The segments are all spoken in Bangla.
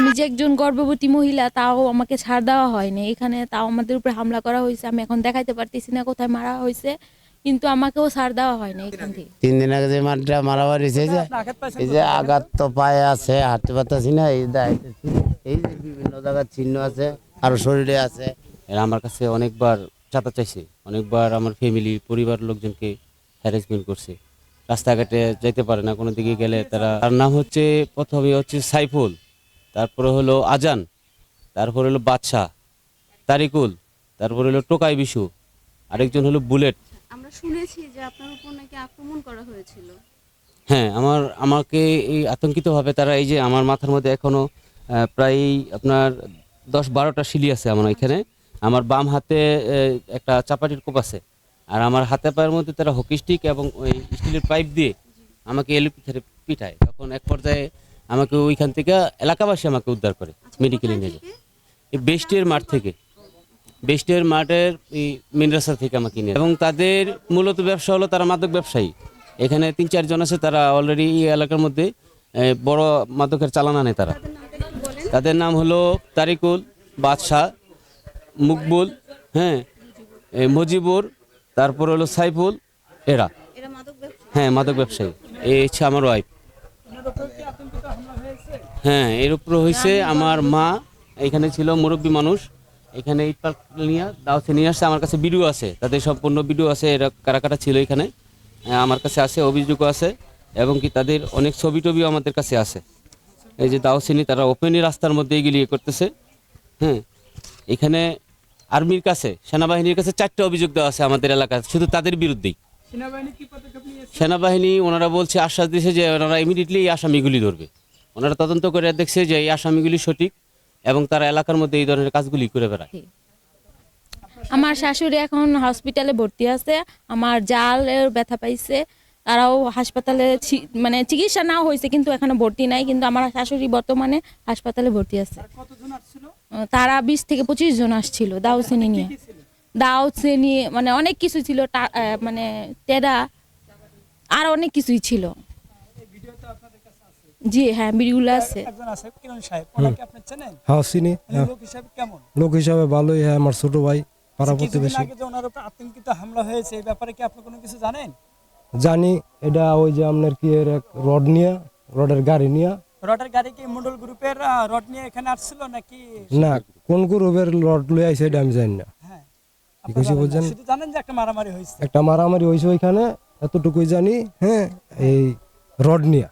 আমি যে একজন গর্ভবতী মহিলা, তাও আমাকে ছাড় দেওয়া হয়নি। এখানে তাও আমাদের উপরে হামলা করা হয়েছে। আমি এখন দেখাইতে পারতেছি না কোথায় মারা হয়েছে, কিন্তু আমাকেও ছাড় দেওয়া হয়নি এখান থেকে। তিন দিন আগে যে মাঠটা মারামারি হয়েছে যে, এই যে আঘাত তো পায়ে আছে, হাঁটতে পারতেছি না, এই এই যে বিভিন্ন জায়গার চিহ্ন আছে, আর শরীরে আছে। এরা আমার কাছে অনেকবার চাঁদা চাইছে, অনেকবার আমার ফ্যামিলি পরিবার লোকজনকে হ্যারাসমেন্ট করছে। রাস্তাঘাটে যেতে পারে না, কোনো দিকে গেলে তারা, তার নাম হচ্ছে, প্রথমে হচ্ছে সাইফুল। তারপরে হলো আজান তারপরে হলো বাদশাহ তারিকুল তারপরে হলো টোকাই বিশু আরেকজন হলো বুলেট। আমরা শুনেছি যে আপনার উপর নাকি আক্রমণ করা হয়েছিল। হ্যাঁ আমার আমাকে এই আতঙ্কিতভাবে তারা এই যে আমার মাথার মধ্যে এখনও প্রায় আপনার দশ বারোটা শিলি আছে আমার এখানে। আমার বাম হাতে একটা চাপাটির কোপ আছে। আর আমার হাতে পায়ের মধ্যে তারা হকি স্টিক এবং ওই স্টিলের পাইপ দিয়ে আমাকে এলু পিঠারে পিঠায় তখন এক পর্যায়ে আমাকে ওইখান থেকে এলাকাবাসী আমাকে উদ্ধার করে মেডিকেলে নিয়ে যায় এই বেস্টের মাঠ থেকে। বেস্টের মাঠের এই মেন রাস্তা থেকে আমাকে নিয়ে। এবং তাদের মূলত ব্যবসা হলো তারা মাদক ব্যবসায়ী। এখানে তিন চারজন আছে তারা অলরেডি এই এলাকার মধ্যে বড় মাদকের চালানা নেই তারা। তাদের নাম হলো তারিকুল বাদশাহ মুকবুল হ্যাঁ মজিবুর তারপর হলো সাইফুল এরা। হ্যাঁ মাদক ব্যবসায়ী। এই হচ্ছে আমার ওয়াইফ হ্যাঁ এর উপরে হয়েছে আমার মা এখানে ছিল মুরব্বী মানুষ। এখানে ইটপাল নিয়ে দাওতে নিয়ে আসছে আমার কাছে ভিডিও আছে। তাদের সম্পূর্ণ ভিডিও আছে এরা কারা কারা ছিল এখানে। আমার কাছে আছে অভিযোগও আছে এবং কি তাদের অনেক ছবি টবিও আমাদের কাছে আছে। এই যে দাওসিনী তারা ওপেনই রাস্তার মধ্যে এগুলি ইয়ে করতেছে। হ্যাঁ এখানে আর্মির কাছে সেনাবাহিনীর কাছে চারটে অভিযোগ দেওয়া আছে আমাদের এলাকায় শুধু তাদের বিরুদ্ধেই। সেনাবাহিনী ওনারা বলছে আশ্বাস দিয়েছে যে ওনারা ইমিডিয়েটলি এই আসামিগুলি ধরবে। ওনারা তদন্ত করে দেখছে যে এই আসামিগুলি সঠিক এবং তারা এলাকার মধ্যে এই ধরনের কাজগুলি করে বেড়ায়। আমার শাশুড়ি এখন হসপিটালে ভর্তি আছে আমার জালের ব্যথা পাইছে তারাও হাসপাতালে মানে চিকিৎসা নাও হয়েছে কিন্তু এখানে ভর্তি নাই কিন্তু আমার শাশুড়ি বর্তমানে হাসপাতালে ভর্তি আছে। তারা বিশ থেকে পঁচিশ জন আসছিল দাও শ্রেণি নিয়ে। দাও শ্রেণি মানে অনেক কিছু ছিল মানে টেরা আর অনেক কিছুই ছিল। জি হ্যাঁ বিড়িগুলো আছে। একজন আছে কিরণ সাহেব। ওনাকে আপনি চেনেন? হ্যাঁ চিনি। হ্যাঁ। লোক হিসাবে কেমন? লোক হিসাবে ভালোই হ্যাঁ আমার ছোট ভাই পাড়া প্রতিবেশী। আগে যে ওনার উপর আতঙ্কিত হামলা হয়েছে এই ব্যাপারে কি আপনি কোনো কিছু জানেন? জানি এটা ওই যে আপনার কি এর এক রড নিয়ে রডের গাড়ি নিয়ে। রডের গাড়ি কি মন্ডল গ্রুপের রড নিয়ে এখানে আসছিল নাকি? না কোন গ্রুপের রড লই আইছে এটা আমি জানি না। হ্যাঁ। কি আপনি কইছে জানেন না? বলছেন? শুধু জানেন যে একটা মারামারি হয়েছে? একটা মারামারি হয়েছে ওইখানে এতটুকুই জানি হ্যাঁ এই রড নিয়ে।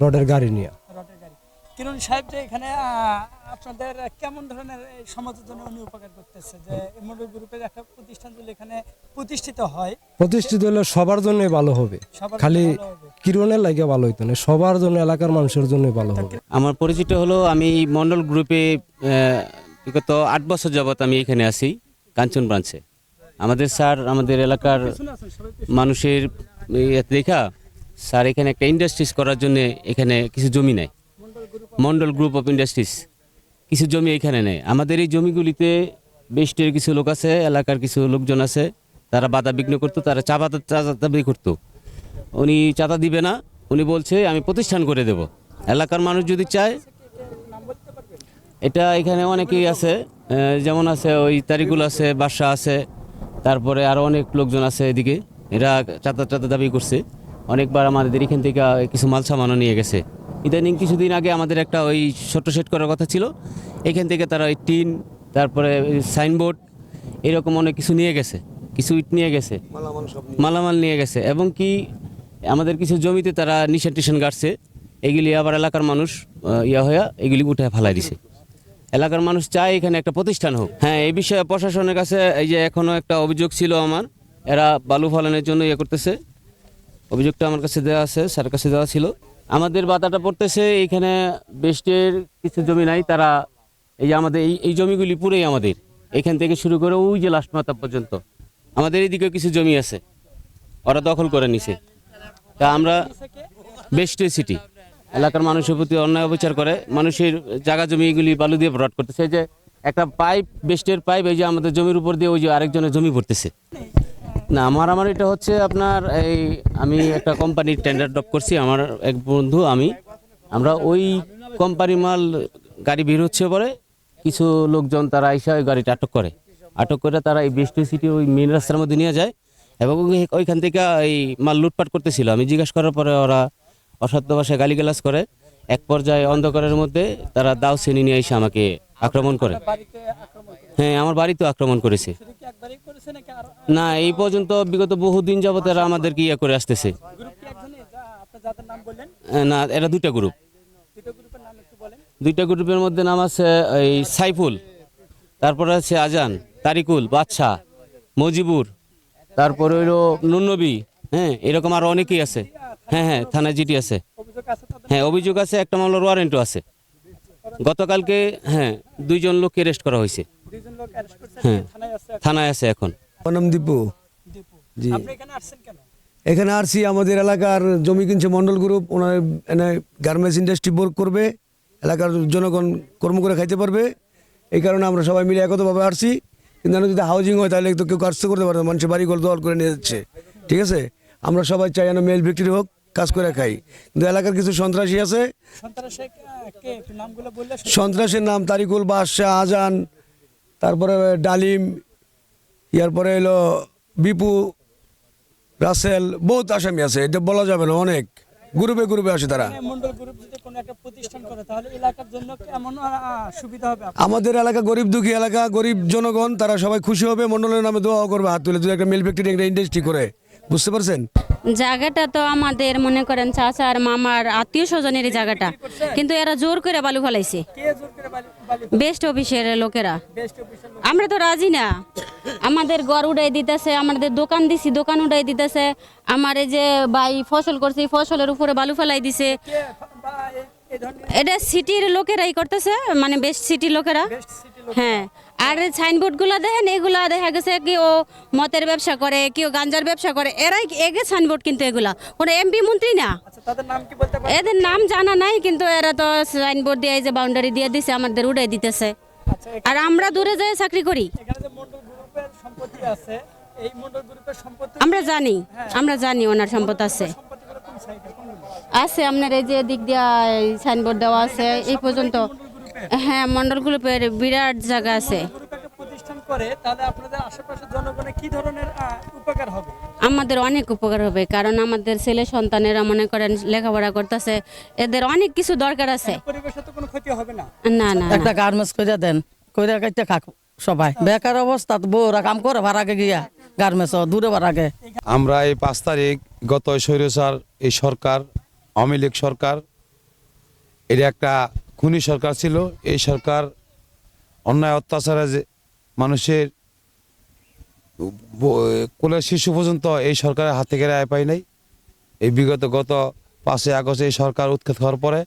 রডের গাড়ি নিয়ে। রডের গাড়ি। কিরণ সাহেব যে এখানে আপনাদের কেমন ধরনের এই সমাজের জন্য উনি উপকার করতেছে? যে এই মন্ডল গ্রুপের একটা প্রতিষ্ঠান যদি এখানে প্রতিষ্ঠিত হয়? প্রতিষ্ঠিত হলে সবার জন্যই ভালো হবে। খালি জন্য। কিরণের লাগে ভালো হইতো না সবার জন্য এলাকার মানুষের জন্য ভালো হবে। আমার পরিচিত হলো আমি মন্ডল গ্রুপে বিগত আট বছর যাবৎ আমি এখানে আছি কাঞ্চন ব্রাঞ্চে। আমাদের স্যার আমাদের এলাকার মানুষের ইয়ে দেখা স্যার, এখানে একটা ইন্ডাস্ট্রিজ করার জন্য এখানে কিছু জমি নেয়। মন্ডল গ্রুপ অফ ইন্ডাস্ট্রিজ কিছু জমি এখানে নেয়। আমাদের এই জমিগুলিতে বেস্টের কিছু লোক আছে, এলাকার কিছু লোকজন আছে। তারা বাধা বিঘ্ন করতো, তারা চা বাধা চা দাবি করতো। উনি চাঁদা দিবে না, উনি বলছে, আমি প্রতিষ্ঠান করে দেব। এলাকার মানুষ যদি চায়, এটা এখানে অনেকেই আছে। যেমন আছে ওই তারিকুল আছে বাসা আছে, তারপরে আরও অনেক লোকজন আছে এদিকে। এরা চাঁদা চাঁদা দাবি করছে। অনেকবার আমাদের এখান থেকে কিছু মাল সামানও নিয়ে গেছে। ইদানিং কিছুদিন আগে আমাদের একটা ওই ছোট্ট সেট করার কথা ছিল। এখান থেকে তারা ওই টিন তারপরে সাইনবোর্ড এরকম অনেক কিছু নিয়ে গেছে। কিছু ইট নিয়ে গেছে। মালামাল নিয়ে গেছে। এবং কি আমাদের কিছু জমিতে তারা নিশান টিশন গাড়ছে। এগুলি আবার এলাকার মানুষ ইয়া হয়ে এগুলি উঠে ফেলাই দিছে। এলাকার মানুষ চায় এখানে একটা প্রতিষ্ঠান হোক। হ্যাঁ এই বিষয়ে প্রশাসনের কাছে এই যে এখনও একটা অভিযোগ ছিল আমার। এরা বালু ফলানোর জন্য ইয়ে করতেছে। অভিযোগটা আমার কাছে দেওয়া আছে, স্যারের কাছে দেওয়া ছিল। আমাদের বাধাটা পড়তেছে, এখানে বেস্টের কিছু জমি নাই, তারা এই যে আমাদের এই এই জমিগুলি পুরোই আমাদের। এখান থেকে শুরু করে ওই যে লাস্ট মাথা পর্যন্ত। আমাদের এদিকে কিছু জমি আছে, ওরা দখল করে নিছে। তা আমরা বেস্টে সিটি। এলাকার মানুষের প্রতি অন্যায় অবিচার করে, মানুষের জায়গা জমি এগুলি বালু দিয়ে ভরাট করতেছে। যে একটা পাইপ, বেস্টের পাইপ, এই যে আমাদের জমির উপর দিয়ে ওই যে আরেকজনের জমি ভরতেছে। না আমার আমার এটা হচ্ছে আপনার এই আমি একটা কোম্পানির টেন্ডার ড্রপ করছি, আমার এক বন্ধু, আমি। আমরা ওই কোম্পানি মাল গাড়ি বের হচ্ছে পরে কিছু লোকজন তারা এসে ওই গাড়িটা আটক করে। আটক করে তারা এই বেস্ট সিটি ওই মেন রাস্তার মধ্যে নিয়ে যায় এবং ওইখান থেকে এই মাল লুটপাট করতেছিল। আমি জিজ্ঞাসা করার পরে ওরা অসত্য ভাষায় গালিগালাজ করে। এক পর্যায়ে অন্ধকারের মধ্যে তারা দাও শ্রেণি নিয়ে এসে আমাকে আক্রমণ করে। বাড়িতে হ্যাঁ আমার বাড়িতেও আক্রমণ করেছে। না, এই পর্যন্ত বিগত বহুদিন যাবত এরা আমাদেরকে ইয়ে করে আসতেছে। না, এরা দুইটা গ্রুপ দুইটা গ্রুপের মধ্যে নাম আছে, এই সাইফুল, তারপরে আছে আজান, তারিকুল, বাদশাহ, মজিবুর, তারপরে হইল নুনবী হ্যাঁ এরকম আরও অনেকেই আছে। হ্যাঁ হ্যাঁ থানায় জিটি আছে। হ্যাঁ অভিযোগ আছে, একটা মামলার ওয়ারেন্টও আছে। গতকালকে হ্যাঁ দুইজন লোককে অ্যারেস্ট করা হয়েছে। দুইজন লোক অ্যারেস্ট করছে হ্যাঁ। থানায় আছে এখন? আমার নাম দীপু। জি। এখানে এখানে আসছি আমাদের এলাকার জমি কিনছে মন্ডল গ্রুপ ওনার এনে গার্মেন্টস ইন্ডাস্ট্রি বোর্ড করবে এলাকার জনগণ কর্ম করে খাইতে পারবে। এই কারণে আমরা সবাই মিলে একতভাবে আসছি। কিন্তু যদি হাউজিং হয় তাহলে তো কেউ কাজ তো করতে পারবে না। মানুষের বাড়ি ঘর দল করে নিয়ে যাচ্ছে। ঠিক আছে? আমরা সবাই চাই যেন মেল বিক্রি হোক। কাজ করে খাই। কিন্তু এলাকার কিছু সন্ত্রাসী আছে? সন্ত্রাসের নাম তারিকুল বাদশাহ আজান তারপরে ডালিম ইয়ারপরে এলো বিপু রাসেল বহুত আসামি আছে এটা বলা যাবে না অনেক। গ্রুপে গ্রুপে আসে তারা? আমাদের এলাকা গরিব দুঃখী এলাকা গরিব জনগণ তারা সবাই খুশি হবে মন্ডলের নামে দোয়া করবে হাত তুলে যদি একটা মিল ফ্যাক্টরি একটা ইন্ডাস্ট্রি করে। বুঝতে পারছেন? জায়গাটা তো আমাদের মনে করেন চাচার মামার আত্মীয় স্বজনের জায়গাটা। কিন্তু এরা জোর করে বালু ফেলাইছে। কে জোর করে বালি বালি বেস্ট অফিসের লোকেরা। আমরা তো রাজি না। আমাদের ঘর উড়াই দিতেছে আমাদের দোকান দিছি দোকান উড়াই দিতেছে। আমার এই যে বাই ফসল করছে ফসলের উপরে বালু ফেলাই দিছে। এটা সিটির লোকেরাই করতেছে মানে বেস্ট সিটির লোকেরা। হ্যাঁ। আর সাইনবোর্ডগুলা দেখেন এগুলা দেখা গেছে কেউ মতের ব্যবসা করে কেউ গাঞ্জার ব্যবসা করে এরাই এগে সাইনবোর্ড কিন্তু এগুলা। কোনো এমপি মন্ত্রী না। আচ্ছা এদের নাম জানা নাই কিন্তু এরা তো সাইনবোর্ড দিয়ে যে বাউন্ডারি দিয়ে দিছে আমাদের উড়াই দিতেছে। আচ্ছা আর আমরা দূরে যেয়ে চাকরি করি। আমরা জানি আমরা জানি ওনার সম্পদ আছে। আছে আপনার এই যে দিক দিয়া সাইনবোর্ড দেওয়া আছে এই পর্যন্ত। হ্যাঁ মন্ডল গ্রুপের বিরাট জায়গা আছে। গ্রুপ একটা প্রতিষ্ঠান করে তাহলে আপনাদের আশেপাশের জনগণের কি ধরনের আহ, উপকার হবে? আমাদের অনেক উপকার হবে কারণ আমাদের ছেলে সন্তানেরা মনে করেন লেখাপড়া করতেছে এদের অনেক কিছু দরকার আছে। পরিবেশে তো কোনো ক্ষতি হবে না। না। একটা গার্মেন্টস করে দেন করে কাটতে খাক সবাই। বেকার অবস্থা তো বউরা কাম করে ভাড়াকে গিয়া গার্মেন্টস দূরে ভাড়াকে। আমরা এই পাঁচ তারিখ গত স্বৈরসার এই সরকার আওয়ামী লীগ সরকার এটা একটা খুনি সরকার ছিল, এই সরকার অন্যায় অত্যাচারে যে মানুষের কোলের শিশু পর্যন্ত এই সরকারের হাত থেকে রেহাই পায় নাই। এই বিগত গত পাঁচই আগস্ট এই সরকার উৎখাত হওয়ার পরে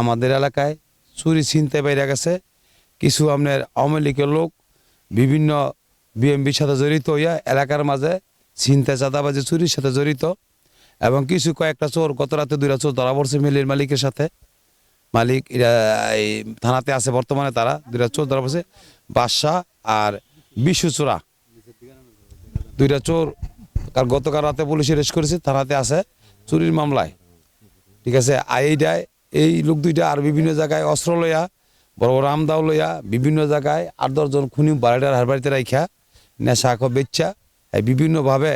আমাদের এলাকায় চুরি ছিনতে বাইরে গেছে। কিছু আপনার আওয়ামী লীগের লোক বিভিন্ন বিএমপির সাথে জড়িত হইয়া এলাকার মাঝে ছিনতে চাঁদাবাজি, চুরির সাথে জড়িত এবং কিছু কয়েকটা চোর গত রাতে দুইটা চোর ধরা পড়ছে মিলের মালিকের সাথে। মালিক, এরা এই থানাতে আছে বর্তমানে তারা, দুইটা চোর ধরা পড়ছে বাদশাহ আর বিশু চোরা। দুইটা চোর, কার গতকাল রাতে পুলিশ অ্যারেস্ট করেছে, থানাতে আছে চুরির মামলায়। ঠিক আছে এইটাই এই লোক দুইটা আর বিভিন্ন জায়গায় অস্ত্র লইয়া, বড় বড় আমদাও লইয়া, বিভিন্ন জায়গায় আট দশজন খুনি বাড়িটার হার বাড়িতে রাখা নেশা খো বেচ্চা, এই বিভিন্নভাবে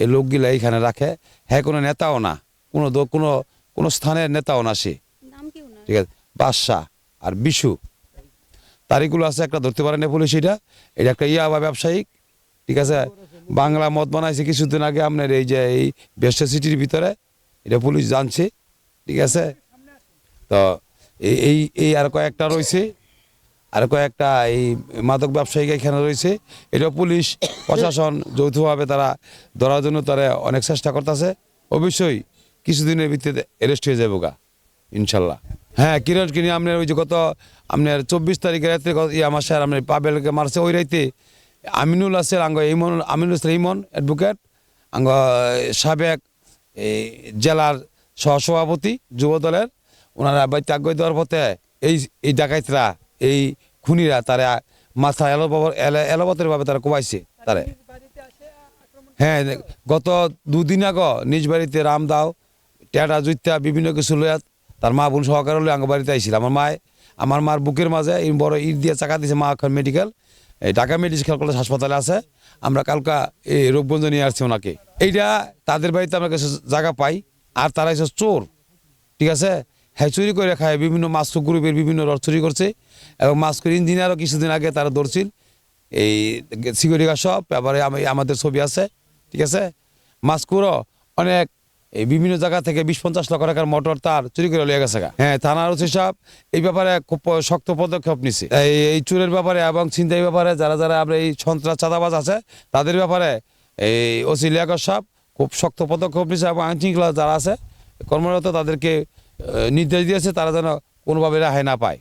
এই লোকগুলা এইখানে রাখে। হ্যাঁ কোনো নেতাও না, কোনো কোনো কোনো স্থানের নেতাও না সে। ঠিক আছে, বাদশাহ আর বিশু। তারিখগুলো আছে একটা, ধরতে পারেন পুলিশ এটা এটা একটা ইয়া বা ব্যবসায়িক, ঠিক আছে? বাংলা মত বানাইছে কিছুদিন আগে আপনার এই যে এই বেস্ট সিটির ভিতরে, এটা পুলিশ জানছে, ঠিক আছে? তো এই এই এই আর কয়েকটা রয়েছে, আর কয়েকটা এই মাদক ব্যবসায়িক এখানে রয়েছে। এটা পুলিশ, প্রশাসন যৌথভাবে তারা ধরার জন্য তারা অনেক চেষ্টা করতেছে। অবশ্যই কিছুদিনের ভিত্তিতে অ্যারেস্ট হয়ে যাব গা, ইনশাল্লাহ। হ্যাঁ কিরণ কিনে আপনার ওই যে গত আপনার চব্বিশ তারিখে রাত্রে গত- ইয়ে আমার স্যার আপনার পাবেলকে মারছে ওই রাইতে। আমিনুল আছে আঙ্গ ইমন আমিনুল ইসলাম ইমন অ্যাডভোকেট আঙ্গ সাবেক এই জেলার সহসভাপতি যুব দলের ওনারা বাড়িতে আগ্রহ দেওয়ার পথে এই এই ডাকাইতরা এই খুনিরা তারা মাথা এলোবতের ভাবে তারা কোবাইছে তারা। হ্যাঁ গত দুদিন আগ নিজ বাড়িতে রাম দাও টেটা জুইতা বিভিন্ন কিছু লইয়া তার মা বোন সহকারে লই আঙ্গ বাড়িতে আইছিল। আমার মায়, আমার মার বুকের মাঝে এই বড় ইট দিয়ে চাকা দিয়েছে মা এখন মেডিকেল। এই ঢাকা মেডিকেল কলেজ হাসপাতালে আছে। আমরা কালকা এই রোগবন্ধ নিয়ে আসছি ওনাকে। এইটা তাদের বাড়িতে আমরা কাছে জায়গা পাই, আর তারা হচ্ছে চোর। ঠিক আছে? হ্যাঁ চুরি করে খায়। বিভিন্ন মাস্ক গ্রুপের বিভিন্ন রড চুরি করছে। এবং মাস্কের ইঞ্জিনিয়ারও কিছুদিন আগে তারা ধরছিল। এই সিকিউরিটি গার্ড সব ব্যাপারে আমি- আমাদের ছবি আছে। ঠিক আছে? মাস্কুরও অনেক এই বিভিন্ন জায়গা থেকে বিশ পঞ্চাশ লক্ষ টাকার মোটর তার চুরি করে লিয়ে গেছে। হ্যাঁ থানার ওসি সাহেব এই ব্যাপারে খুব শক্ত পদক্ষেপ নিছে এই এই চুরের ব্যাপারে এবং ছিনতাই ব্যাপারে যারা যারা আমরা এই সন্ত্রাস চাঁদাবাজ আছে তাদের ব্যাপারে এই ওসি লিয়াকর সাহেব খুব শক্ত পদক্ষেপ নিছে এবং আইন শৃঙ্খলা যারা আছে কর্মরত তাদেরকে নির্দেশ দিয়েছে তারা যেন কোনোভাবে রেহাই না পায়